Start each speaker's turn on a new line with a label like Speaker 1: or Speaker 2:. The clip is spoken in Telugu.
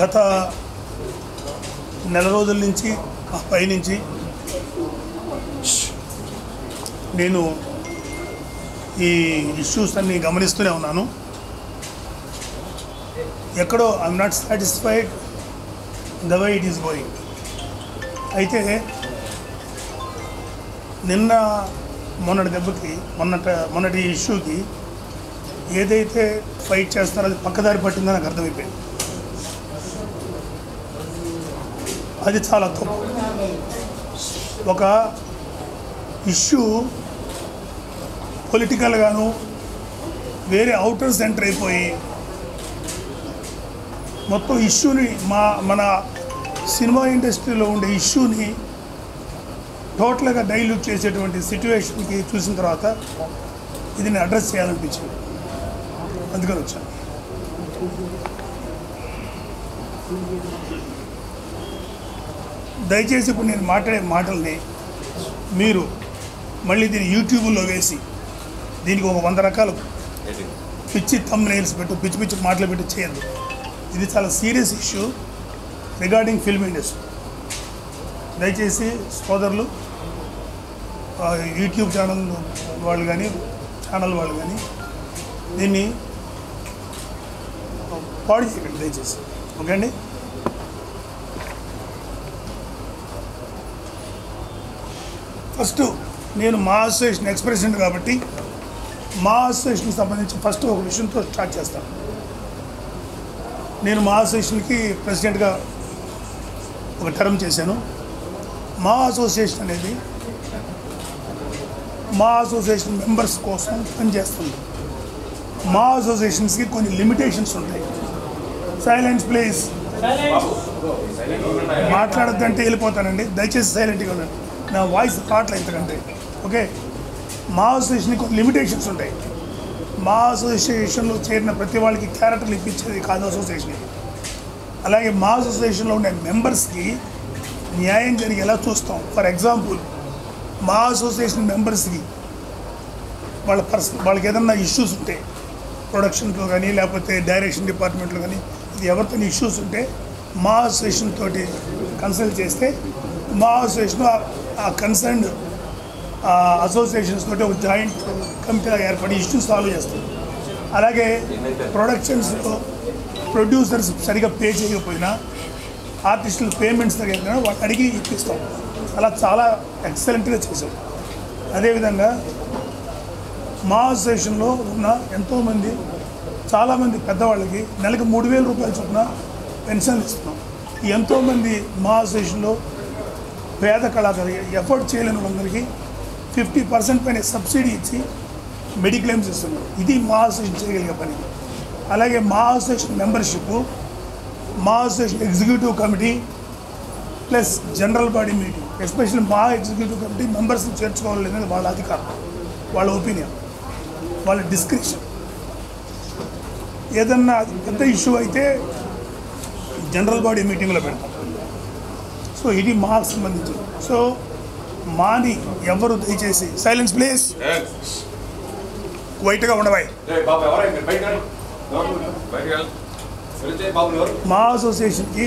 Speaker 1: గత నెల రోజుల నుంచి పైనుంచి నేను ఈ ఇష్యూస్ అన్ని గమనిస్తూనే ఉన్నాను. ఎక్కడో I'm not satisfied the way it is going అయితే నిన్న మొన్నటి దెబ్బకి మొన్నట మొన్నటి ఇష్యూకి ఏదైతే ఫైట్ చేస్తారో అది పక్కదారి పట్టిందో నాకు అర్థమైపోయింది. అది చాలా తప్పు. ఒక ఇష్యూ పొలిటికల్గాను వేరే అవుటర్ సెంటర్ అయిపోయి మొత్తం ఇష్యూని మా మన సినిమా ఇండస్ట్రీలో ఉండే ఇష్యూని టోటల్గా డైల్యూట్ చేసేటువంటి సిచ్యువేషన్కి చూసిన తర్వాత ఇది నేను అడ్రస్ చేయాలనిపించింది. అందుకని వచ్చాను. దయచేసి ఇప్పుడు నేను మాట్లాడే మాటల్ని మీరు మళ్ళీ దీన్ని యూట్యూబ్లో వేసి దీనికి ఒక వంద రకాలు పిచ్చి తమ్ నెయిల్స్ పెట్టు పిచ్చి పిచ్చి మాటలు పెట్టి చేయద్దు ఇది చాలా serious issue regarding film industry. దయచేసి సోదరులు యూట్యూబ్ ఛానల్ వాళ్ళు కానీ ఛానల్ వాళ్ళు కానీ దీన్ని పాడు చేయకండి దయచేసి. ఓకే అండి? ఫస్ట్ నేను మా అసోసియేషన్ ఎక్స్ ప్రెసిడెంట్ కాబట్టి మా అసోసియేషన్కి సంబంధించి ఫస్ట్ ఒక విషయంతో స్టార్ట్ చేస్తాను. నేను మా అసోసియేషన్కి ప్రెసిడెంట్గా ఒక టర్మ్ చేశాను. మా అసోసియేషన్ అనేది మా అసోసియేషన్ మెంబర్స్ కోసం పనిచేస్తుంది మా అసోసియేషన్స్కి కొన్ని లిమిటేషన్స్ ఉంటాయి. సైలెన్స్ ప్లీజ్ మాట్లాడద్దంటే వెళ్ళిపోతానండి. దయచేసి సైలెంట్గా ఉండండి. నా వాయిస్ రావట్లేదు ఇంతకంటే ఓకే మా అసోసియేషన్కి కొన్ని లిమిటేషన్స్ ఉంటాయి. మా అసోసియేషన్లో చేరిన ప్రతి వాళ్ళకి క్యారెక్టర్లు ఇప్పించేది కాదు అసోసియేషన్ అలాగే మా అసోసియేషన్లో ఉండే మెంబర్స్కి న్యాయం జరిగేలా చూస్తాం. ఫర్ ఎగ్జాంపుల్ మా అసోసియేషన్ మెంబర్స్కి వాళ్ళ పర్సన్ వాళ్ళకి ఏదన్నా ఇష్యూస్ ఉంటే ప్రొడక్షన్లో కానీ లేకపోతే డైరెక్షన్ డిపార్ట్మెంట్లో కానీ ఇది ఎవరితో ఇష్యూస్ ఉంటే మా అసోసియేషన్ తోటి కన్సల్ట్ చేస్తే మా అసోసియేషన్ ఆ- కన్సర్న్ అసోసియేషన్స్ తోటి ఒక జాయింట్ కమిటీగా ఏర్పడి ఇష్యూస్ సాల్వ్ చేస్తుంది అలాగే ప్రొడక్షన్స్లో ప్రొడ్యూసర్స్ సరిగా పే చేయకపోయినా ఆర్టిస్టులు పేమెంట్స్ దగ్గర వాళ్ళు అడిగి ఇప్పిస్తాం. అలా చాలా ఎక్సలెంట్గా చేశారు అదేవిధంగా మా అసోసియేషన్లో ఉన్న ఎంతోమంది చాలామంది పెద్దవాళ్ళకి నెలకు మూడు వేల రూపాయల చొప్పున పెన్షన్లు ఇస్తున్నాం. ఎంతోమంది మా అసోసియేషన్లో పేద కళాకారు ఎఫర్ట్ చేయలేని వాళ్ళందరికీ ఫిఫ్టీ పర్సెంట్ పైన సబ్సిడీ ఇచ్చి మెడిక్లెయిమ్స్ ఇస్తున్నాం. ఇది మా అసోసియేషన్ చేయగలిగే పని. అలాగే మా అసోసియేషన్ మెంబర్షిప్ మా association executive committee plus general body meeting. Especially మా ఎగ్జిక్యూటివ్ కమిటీ మెంబర్స్ని చేర్చుకోవాలి అనేది వాళ్ళ అధికారం వాళ్ళ ఒపీనియన్ వాళ్ళ డిస్క్రిప్షన్. ఏదన్నా పెద్ద ఇష్యూ అయితే జనరల్ బాడీ మీటింగ్లో పెడతాం. సో ఇది మాకు సంబంధించి సో మాని ఎవరు దయచేసి సైలెన్స్ ప్లీజ్ వైట్గా
Speaker 2: ఎవరు?
Speaker 1: మా అసోసియేషన్కి